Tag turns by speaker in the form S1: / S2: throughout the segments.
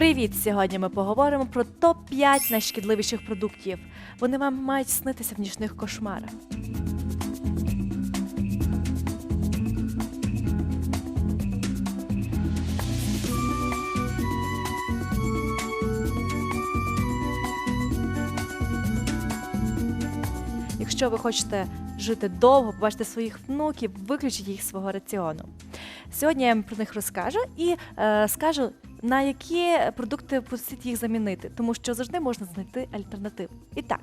S1: Привіт! Сьогодні ми поговоримо про топ-5 найшкідливіших продуктів. Вони вам мають снитися в нічних кошмарах. Якщо ви хочете жити довго, побачити своїх внуків, виключіть їх з свого раціону. Сьогодні я вам про них розкажу і е, скажу, на які продукти просить їх замінити, тому що завжди можна знайти альтернативу. І так,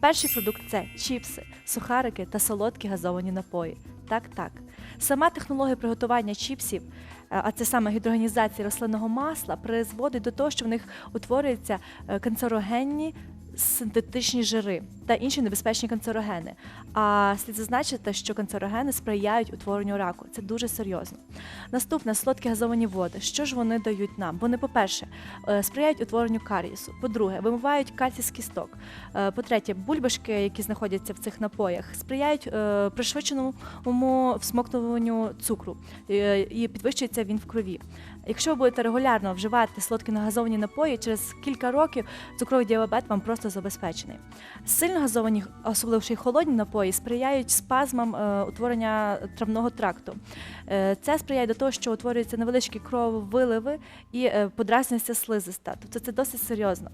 S1: перший продукт це чіпси, сухарики та солодкі газовані напої. Так, так. Сама технологія приготування чіпсів, е, а це саме гідрогенізація рослинного масла, призводить до того, що в них утворюються е, канцерогенні синтетичні жири та інші небезпечні канцерогени. А слід зазначити, що канцерогени сприяють утворенню раку. Це дуже серйозно. Наступне солодкі газовані води. Що ж вони дають нам? Вони, по-перше, е, сприяють утворенню карієсу. По-друге, вимивають кальцій з кісток. Е, По-третє, бульбашки, які знаходяться в цих напоях, сприяють е, пришвидшеному всмоктуванню цукру і підвищується він в крові. Якщо ви будете регулярно вживати солодкі газовані напої, через кілька років цукровий діабет вам просто забезпечений. Сильно газовані, особливо ще й холодні напої, сприяють спазмам е, утворення травного тракту. Е, це сприяє до того, що утворюються невеличкі крововиливи і е, подразнюється слизиста. Тобто це досить серйозно.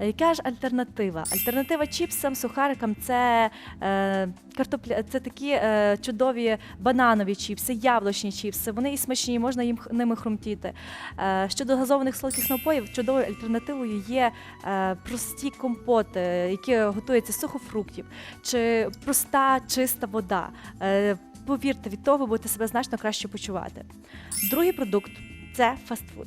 S1: Е, Яка ж альтернатива? Альтернатива чіпсам, сухарикам це е, картопля, це такі е, чудові бананові чіпси, яблучні чіпси. Вони і смачні, можна їм ними хрумтіти. Е, щодо газованих солодких напоїв, чудовою альтернативою є е, прості компоти, які готуються з сухофруктів, чи проста чиста вода. Е, повірте, від того ви будете себе значно краще почувати. Другий продукт це фастфуд.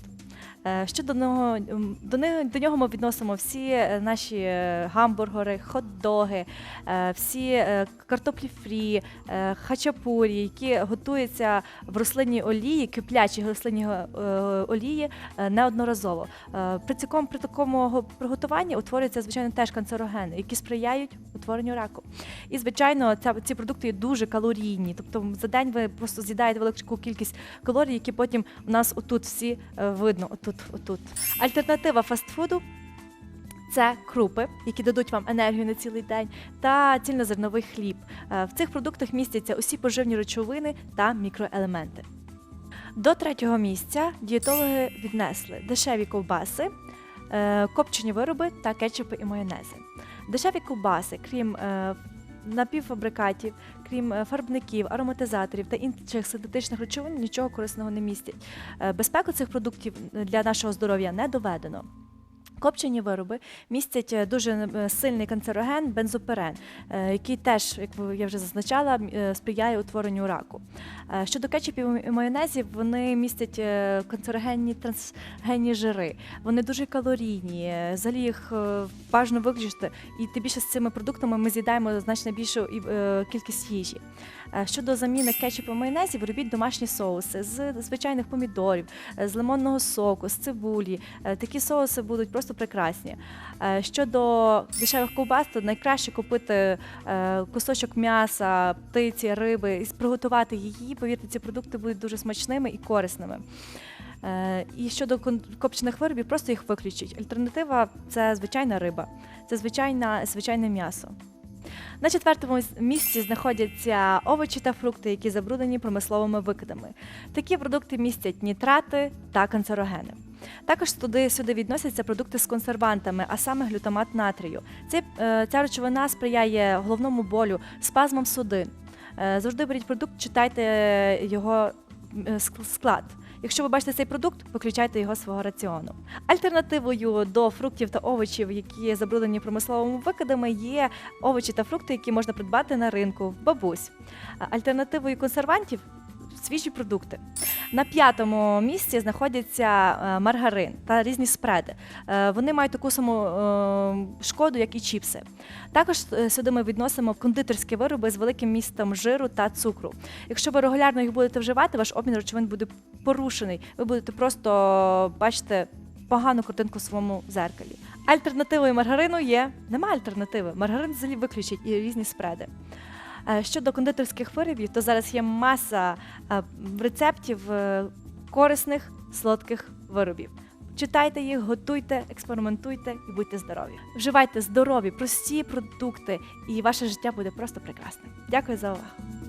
S1: Е, Що до нього до нього до нього ми відносимо всі е, наші е, гамбургери, хот-доги, всі картоплі фрі, хачапурі, які готуються в рослинній олії, киплячій рослинній олії неодноразово. При цьому при такому приготуванні утворюються звичайно теж канцерогени, які сприяють утворенню раку. І звичайно, ця ці продукти є дуже калорійні. Тобто за день ви просто з'їдаєте велику кількість калорій, які потім у нас отут всі видно. Отут, отут. Альтернатива фастфуду. Це крупи, які дадуть вам енергію на цілий день, та цільнозерновий хліб. Е, В цих продуктах містяться усі поживні речовини та мікроелементи. До третього місця дієтологи віднесли дешеві ковбаси, е, копчені вироби та кетчупи і майонези. Дешеві ковбаси, крім е, напівфабрикатів, крім е, фарбників, ароматизаторів та інших синтетичних речовин, нічого корисного не містять. Е, Безпеку цих продуктів для нашого здоров'я не доведено. Копчені вироби містять е, дуже е, сильний канцероген бензоперен, е, який теж, як я вже зазначала, сприяє утворенню раку. Щодо кетчупів і майонезів, вони містять канцерогенні трансгенні жири. Вони дуже калорійні. Взагалі їх бажано виключити. І тим більше з цими продуктами ми з'їдаємо значно більшу кількість їжі. Щодо заміни кетчупу і майонезів, робіть домашні соуси з звичайних помідорів, з лимонного соку, з цибулі. Такі соуси будуть просто прекрасні. Е, Щодо дешевих ковбас, то найкраще купити е, кусочок м'яса, птиці, риби і приготувати її. Повірте, ці продукти будуть дуже смачними і корисними. Е, І щодо копчених виробів, просто їх виключіть. Альтернатива це звичайна риба, це звичайна, звичайне м'ясо. На четвертому місці знаходяться овочі та фрукти, які забруднені промисловими викидами. Такі продукти містять нітрати та канцерогени. Також сюди відносяться продукти з консервантами, а саме глютамат натрію. Цей, е, ця речовина сприяє головному болю, спазмам судин. Е, завжди беріть продукт, читайте його е, склад. Якщо ви бачите цей продукт, виключайте його з свого раціону. Альтернативою до фруктів та овочів, які забруднені промисловими викидами, є овочі та фрукти, які можна придбати на ринку в бабусь. Альтернативою консервантів свіжі продукти. На п'ятому місці знаходяться е, маргарин та різні спреди. Е, Вони мають таку саму е, шкоду, як і чіпси. Також е, сюди ми відносимо кондитерські вироби з великим містом жиру та цукру. Якщо ви регулярно їх будете вживати, ваш обмін речовин буде порушений. Ви будете просто бачити погану картинку в своєму зеркалі. Альтернативою маргарину є немає альтернативи. Маргарин взагалі виключить і різні спреди. Е, Щодо кондитерських виробів, то зараз є маса е, рецептів е, корисних солодких виробів. Читайте їх, готуйте, експериментуйте і будьте здорові. Вживайте здорові, прості продукти, і ваше життя буде просто прекрасним. Дякую за увагу.